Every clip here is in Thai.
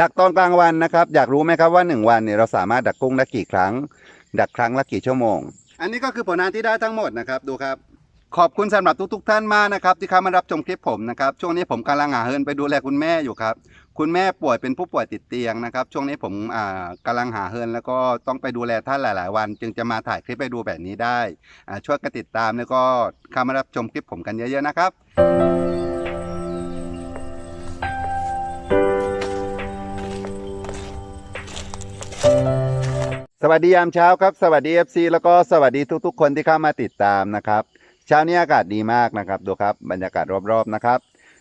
ดักตอนกลางวันนะครับ อยากรู้ไหมครับว่า 1 วันเนี่ยเราสามารถดักกุ้งได้กี่ครั้ง ดักครั้งละกี่ชั่วโมง อันนี้ก็คือผลงานที่ได้ทั้งหมดนะครับดูครับ ขอบคุณสำหรับทุกๆ ท่านมากนะครับ ที่เข้ามารับชมคลิปผมนะครับช่วงนี้ผมกำลังหาเงินไปดูแลคุณแม่อยู่ครับคุณแม่ป่วยเป็นผู้ป่วยติดเตียงนะครับ ช่วงนี้ผมอ่ากำลังหาเงินแล้วก็ต้องไปดูแลท่านหลาย ๆ วัน จึงจะมาถ่ายคลิปไปดูแบบนี้ได้ช่วยกันติดตามแล้วก็เข้ามารับชมคลิปผมกันเยอะ ๆ นะครับ วัสดียามเช้าครับ สวัสดี FC แล้วก็สวัสดีทุกๆ คนที่เข้ามาติดตามนะครับเช้านี้อากาศดีมากนะครับดูครับบรรยากาศรอบๆนะครับ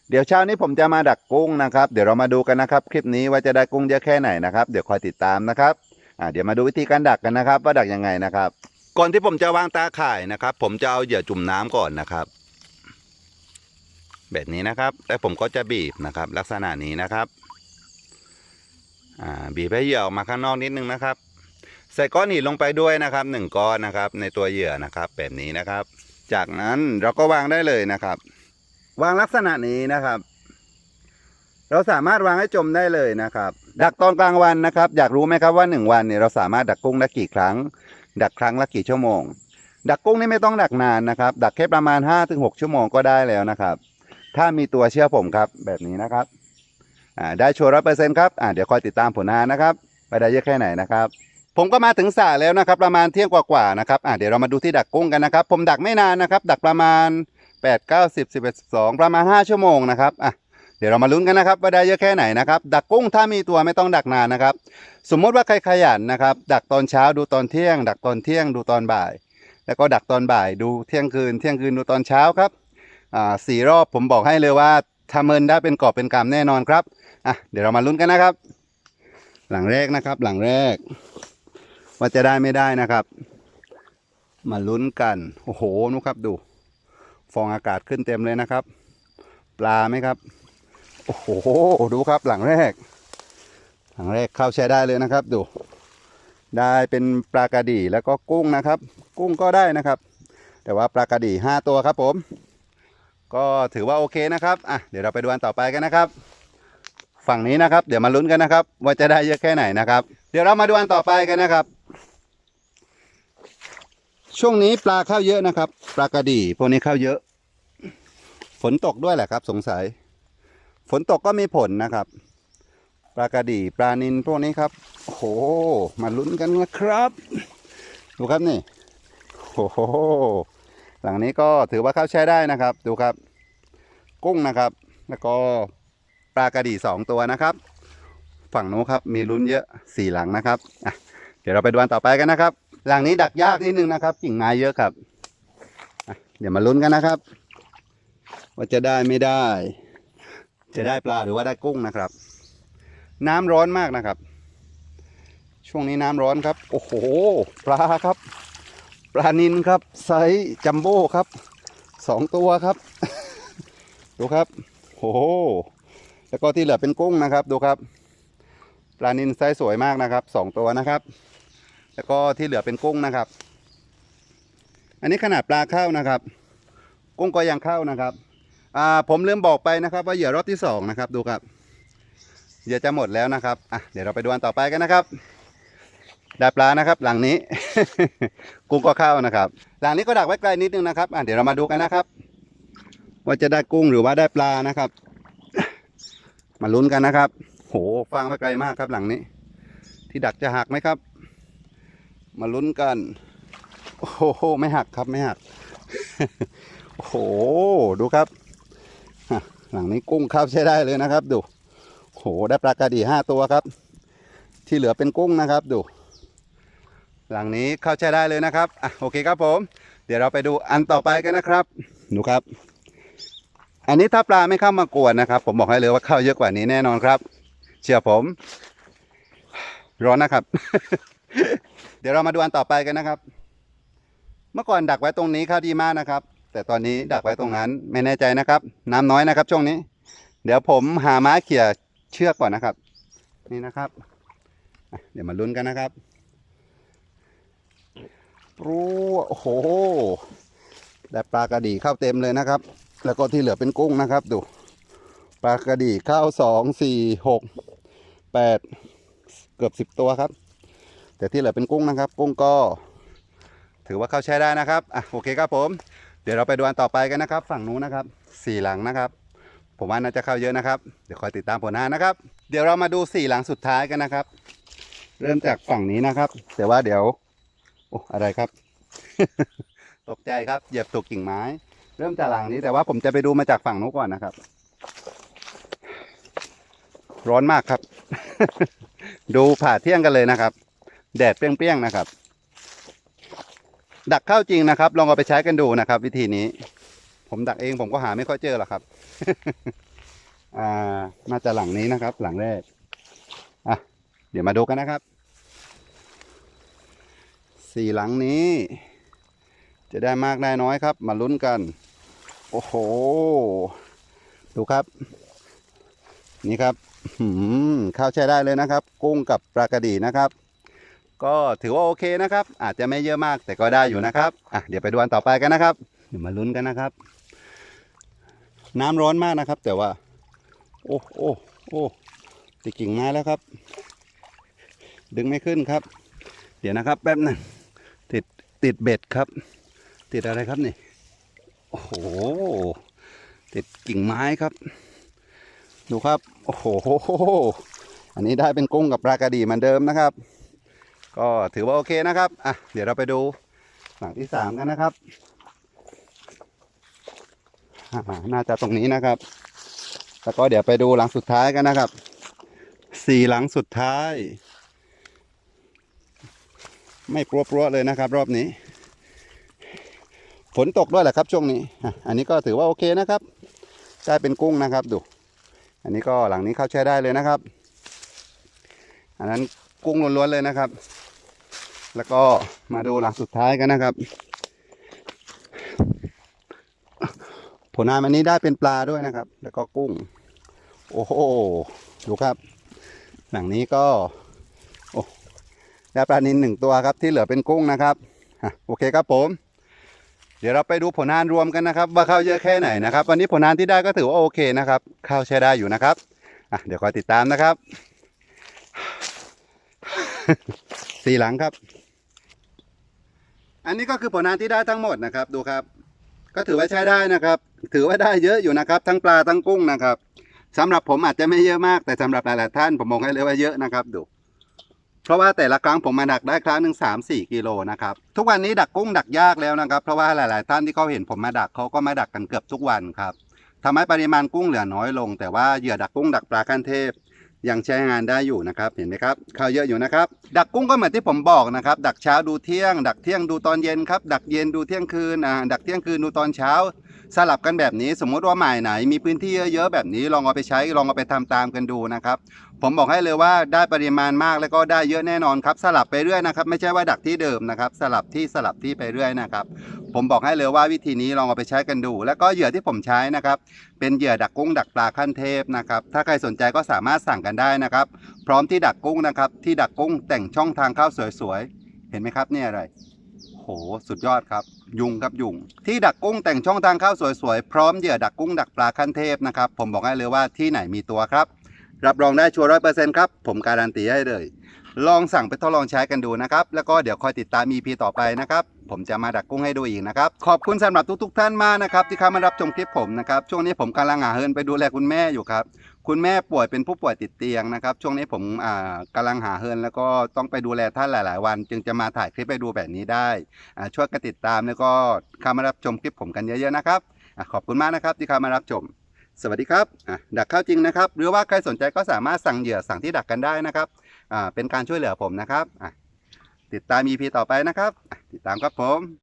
เดี๋ยวเช้านี้ผมจะมาดักกุ้งนะครับ เดี๋ยวเรามาดูกันนะครับ คลิปนี้ว่าจะได้กุ้งเยอะแค่ไหนนะครับ เดี๋ยวคอยติดตามนะครับอ่าเดี๋ยวมาดูวิธีการดักกันนะครับ ว่าดักยังไงนะครับ ก่อนที่ผมจะวางตาข่ายนะครับ ผมจะเอาเหยื่อจุ่มน้ำก่อนนะครับ แบบนี้นะครับ แล้วผมก็จะบีบนะครับ ลักษณะนี้นะครับอ่าบีบให้เหยื่อออกมาข้างนอกนิดนึงนะครับ ใส่ก้อนหินลงไปด้วยนะครับหนึ่งก้อนนะครับในตัวเหยื่อนะครับแบบนี้นะครับ จากนั้นเราก็วางได้เลยนะครับ วางลักษณะนี้นะครับ เราสามารถวางให้จมได้เลยนะครับ ดักตอนกลางวันนะครับ อยากรู้ไหมครับว่าหนึ่งวันเนี่ยเราสามารถดักกุ้งได้กี่ครั้ง ดักครั้งละกี่ชั่วโมง ดักกุ้งนี่ไม่ต้องดักนานนะครับ ดักแค่ประมาณ 5-6 ชั่วโมงก็ได้แล้วนะครับ ถ้ามีตัวเชื่อผมครับแบบนี้นะครับได้ชัวร์ร้อยเปอร์เซ็นต์ครับอ่าเดี๋ยวคอยติดตามผลงานนะครับ ไปได้เยอะแค่ไหนนะครับ ผมก็มาถึงสระแล้วนะครับ ประมาณเที่ยงกว่าๆนะครับอ่าเดี๋ยวเรามาดูที่ดักกุ้งกันนะครับ ผมดักไม่นานนะครับ ดักประมาณ 8 9 10 11 12 ประมาณ 5 ชั่วโมงนะครับอะเดี๋ยวเรามาลุ้นกันนะครับว่าได้เยอะแค่ไหนนะครับดักกุ้งถ้ามีตัวไม่ต้องดักนานนะครับ สมมติว่าใครขยันนะครับ ดักตอนเช้าดูตอนเที่ยง ดักตอนเที่ยงดูตอนบ่าย แล้วก็ดักตอนบ่ายดูเที่ยงคืน เที่ยงคืนดูตอนเช้าครับอ่าสี่รอบผมบอกให้เลยว่าทำเงินได้เป็นกอบเป็นกำแน่นอนครับอะเดี๋ยวเรามาลุ้นกันนะครับ หลังแรกนะครับ หลังแรก ว่าจะได้ไม่ได้นะครับ มาลุ้นกัน โอ้โหนุครับดู ฟองอากาศขึ้นเต็มเลยนะครับ ปลาไหมครับ โอ้โห ดูครับหลังแรก หลังแรกเข้าใช้ได้เลยนะครับ ดู ได้เป็นปลากระดี่แล้วก็กุ้งนะครับ กุ้งก็ได้นะครับ แต่ว่าปลากระดีห้าตัวครับผม ก็ถือว่าโอเคนะครับ อะ เดี๋ยวเราไปดูอันต่อไปกันนะครับฝั่งนี้นะครับ เดี๋ยวมาลุ้นกันนะครับ ว่าจะได้เยอะแค่ไหนนะครับ เดี๋ยวเรามาดูอันต่อไปกันนะครับ ช่วงนี้ปลาเข้าเยอะนะครับ ปลากระดี่พวกนี้เข้าเยอะ ฝนตกด้วยแหละครับ สงสัย ฝนตกก็มีผลนะครับ ปลากระดี่ปลานินพวกนี้ครับโอ้โหมาลุ้นกันนะครับ ดูครับนี่โอ้โหหลังนี้ก็ถือว่าเข้าใช้ได้นะครับ ดูครับ กุ้งนะครับ แล้วก็ปลากระดี่สองตัวนะครับ ฝั่งนู้นครับมีลุ้นเยอะสี่หลังนะครับเดี๋ยวเราไปดูอันต่อไปกันนะครับ หลังนี้ดักยากนิดนึงนะครับ กิ่งไม้เยอะครับ เดี๋ยวมาลุ้นกันนะครับ ว่าจะได้ไม่ได้ จะได้ปลาหรือว่าได้กุ้งนะครับ น้ำร้อนมากนะครับ ช่วงนี้น้ำร้อนครับ โอ้โห ปลาครับ ปลานินครับไซส์จัมโบ้ครับสองตัวครับ ดูครับโอ้โหแล้วก็ที่เหลือเป็นกุ้งนะครับ ดูครับ ปลานินไซส์สวยมากนะครับสองตัวนะครับ แล้วก็ที่เหลือเป็นกุ้งนะครับ อันนี้ขนาดปลาเข้านะครับ กุ้งก็ยังเข้านะครับอ่าผมลืมบอกไปนะครับ ว่าเหยื่อรอบที่สองนะครับดูครับเหยื่อจะหมดแล้วนะครับอะเดี๋ยวเราไปดูอันต่อไปกันนะครับได้ปลานะครับ หลังนี้ กุ้งก็เข้านะครับ หลังนี้ก็ดักไว้ไกลนิดนึงนะครับอะเดี๋ยวเรามาดูกันนะครับ ว่าจะได้กุ้งหรือว่าได้ปลานะครับ มาลุ้นกันนะครับ โหฟังไว้ไกลมากครับหลังนี้ ที่ดักจะหักไหมครับ มาลุ้นกัน โอ้โห ไม่หักครับไม่หัก โอ้โห ดูครับ หลังนี้กุ้งเข้าใช้ได้เลยนะครับ ดูโอ้โห ได้ปลากระดีห้าตัวครับ ที่เหลือเป็นกุ้งนะครับ ดู หลังนี้เข้าใช้ได้เลยนะครับ อะ โอเคครับผม เดี๋ยวเราไปดูอันต่อไปกันนะครับ ดูครับ อันนี้ถ้าปลาไม่เข้ามากวนนะครับ ผมบอกให้เลยว่าเข้าเยอะกว่านี้แน่นอนครับ เชื่อผม ร้อนนะครับ เดี๋ยวเรามาดูอันต่อไปกันนะครับ เมื่อก่อนดักไว้ตรงนี้ข้าวดีมากนะครับ แต่ตอนนี้ดักไว้ตรงนั้นไม่แน่ใจนะครับ น้ำน้อยนะครับ ช่วงนี้ เดี๋ยวผมหาไม้เขี่ยเชือกก่อนนะครับ นี่นะครับ เดี๋ยวมาลุ้นกันนะครับรู้โอ้โหได้ปลากระดีเข้าเต็มเลยนะครับ แล้วก็ที่เหลือเป็นกุ้งนะครับ ดู ปลากระดีเข้าสองสี่หกแปดเกือบสิบตัวครับ แต่ที่เหลือเป็นกุ้งนะครับกุ้งก็ ถือว่าเข้าใช้ได้นะครับอะโอเคครับผม เดี๋ยวเราไปดูอันต่อไปกันนะครับ ฝั่งนู้นนะครับสี่หลังนะครับ ผมว่าน่าจะเข้าเยอะนะครับ เดี๋ยวคอยติดตามผลงานนะครับ เดี๋ยวเรามาดูสี่หลังสุดท้ายกันนะครับ เริ่มจากฝั่งนี้นะครับ แต่ว่าเดี๋ยวโอ้อะไรครับ ตกใจครับเหยียบตกกิ่งไม้ เริ่มจากหลังนี้แต่ว่าผมจะไปดูมาจากฝั่งนู้นก่อนนะครับ ร้อนมากครับ ดูผ่าเที่ยงกันเลยนะครับ แดดเปรี้ยงๆนะครับ ดักเข้าจริงนะครับ ลองเอาไปใช้กันดูนะครับ วิธีนี้ ผมดักเองผมก็หาไม่ค่อยเจอหรอกครับ อ่าน่าจะหลังนี้นะครับ หลังแรกอะเดี๋ยวมาดูกันนะครับสี่หลังนี้ จะได้มากได้น้อยครับ มาลุ้นกัน โอ้โห ดูครับ นี่ครับหืมข้าวใช้ได้เลยนะครับ กุ้งกับปลากระดีนะครับ ก็ถือว่าโอเคนะครับ อาจจะไม่เยอะมากแต่ก็ได้อยู่นะครับอะเดี๋ยวไปดูอันต่อไปกันนะครับเดี๋ยวมาลุ้นกันนะครับ น้ำร้อนมากนะครับ แต่ว่า โอ้โอ้โอ้ติดกิ่งไม้แล้วครับ ดึงไม่ขึ้นครับ เดี๋ยวนะครับ แป๊บหนึงติดติดเบ็ดครับ ติดอะไรครับนี่โอ้โหติดกิ่งไม้ครับ ดูครับ โอ้โห อันนี้ได้เป็นกุ้งกับปลากระดีเหมือนเดิมนะครับ ก็ถือว่าโอเคนะครับอะเดี๋ยวเราไปดูหลังที่สามกันนะครับน่าจะตรงนี้นะครับ แล้วก็เดี๋ยวไปดูหลังสุดท้ายกันนะครับ สี่หลังสุดท้าย ไม่ปลัวๆเลยนะครับ รอบนี้ ฝนตกด้วยแหละครับช่วงนี้ อันนี้ก็ถือว่าโอเคนะครับได้เป็นกุ้งนะครับดู อันนี้ก็หลังนี้เข้าใช้ได้เลยนะครับ อันนั้นกุ้งล้วนๆเลยนะครับ แล้วก็มาดูหลังสุดท้ายกันนะครับ ผลงานวันนี้ได้เป็นปลาด้วยนะครับ แล้วก็กุ้ง โอ้โหดูครับ หลังนี้ก็โอ้ได้ปลานินหนึ่งตัวครับที่เหลือเป็นกุ้งนะครับโอเคครับผม เดี๋ยวเราไปดูผลงานรวมกันนะครับ ว่าข้าวเยอะแค่ไหนนะครับ วันนี้ผลงานที่ได้ก็ถือว่าโอเคนะครับข้าวใช้ได้อยู่นะครับอะเดี๋ยวคอยติดตามนะครับ สี่หลังครับ อันนี้ก็คือผลงานที่ได้ทั้งหมดนะครับ ดูครับ ก็ถือว่าใช้ได้นะครับ ถือว่าได้เยอะอยู่นะครับ ทั้งปลาทั้งกุ้งนะครับสำหรับผมอาจจะไม่เยอะมาก แต่สำหรับหลายๆท่านผมมองให้เลยว่าเยอะนะครับ ดู เพราะว่าแต่ละครั้งผมมาดักได้ครั้งหนึ่งสามสี่กิโลนะครับ ทุกวันนี้ดักกุ้งดักยากแล้วนะครับ เพราะว่าหลาย ๆ ท่านที่เขาเห็นผมมาดักเขาก็มาดักกันเกือบทุกวันครับทำให้ปริมาณกุ้งเหลือน้อยลง แต่ว่าเหยื่อดักกุ้งดักปลาขั้นเทพ ยังใช้งานได้อยู่นะครับเห็นไหมครับข้าวเยอะอยู่นะครับ ดักกุ้งก็เหมือนที่ผมบอกนะครับ ดักเช้าดูเที่ยง ดักเที่ยงดูตอนเย็นครับดักเย็นดูเที่ยงคืนอ่าดักเที่ยงคืนดูตอนเช้า สลับกันแบบนี้สมมุติว่าหมายไหน มีพื้นที่เยอะๆแบบนี้ลองเอาไปใช้ลองเอาไปทำตามกันดูนะครับ ผมบอกให้เลยว่าได้ปริมาณมากแล้วก็ได้เยอะแน่นอนครับ สลับไปเรื่อยนะครับ ไม่ใช่ว่าดักที่เดิมนะครับ สลับที่สลับที่ไปเรื่อยนะครับ ผมบอกให้เลยว่าวิธีนี้ลองเอาไปใช้กันดู แล้วก็เหยื่อที่ผมใช้นะครับ เป็นเหยื่อดักกุ้งดักปลาขั้นเทพนะครับ ถ้าใครสนใจก็สามารถสั่งกันได้นะครับ พร้อมที่ดักกุ้งนะครับ ที่ดักกุ้งแต่งช่องทางเข้าสวยๆ เห็นไหมครับเนี่ยอะไร โห สุดยอดครับ ยุงครับยุง ที่ดักกุ้งแต่งช่องทางเข้าสวยๆ พร้อมเหยื่อดักกุ้งดักปลาขั้นเทพนะครับ ผมบอกให้เลยว่าที่ไหนมีตัวครับ รับรองได้ชัวร์ร้อยเปอร์เซ็นต์ครับ ผมการันตีให้เลย ลองสั่งไปทดลองใช้กันดูนะครับ แล้วก็เดี๋ยวคอยติดตาม EP ต่อไปนะครับ ผมจะมาดักกุ้งให้ดูอีกนะครับ ขอบคุณสำหรับทุกๆท่านมากนะครับ ที่เข้ามารับชมคลิปผมนะครับ ช่วงนี้ผมกำลังหาเฮินไปดูแลคุณแม่อยู่ครับ คุณแม่ป่วยเป็นผู้ป่วยติดเตียงนะครับ ช่วงนี้ผมอ่ากำลังหาเฮินแล้วก็ต้องไปดูแลท่านหลาย ๆ วัน จึงจะมาถ่ายคลิปไปดูแบบนี้ได้อ่าช่วยกันติดตามแล้วก็เข้ามารับชมคลิปผมกันเยอะๆนะครับขอบคุณมากนะครับที่เข้ามารับชมสวัสดีครับดักข้าวจริงนะครับ หรือว่าใครสนใจก็สามารถสั่งเหยื่อสั่งที่ดักกันได้นะครับเป็นการช่วยเหลือผมนะครับ ติดตาม EP ต่อไปนะครับ ติดตามครับผม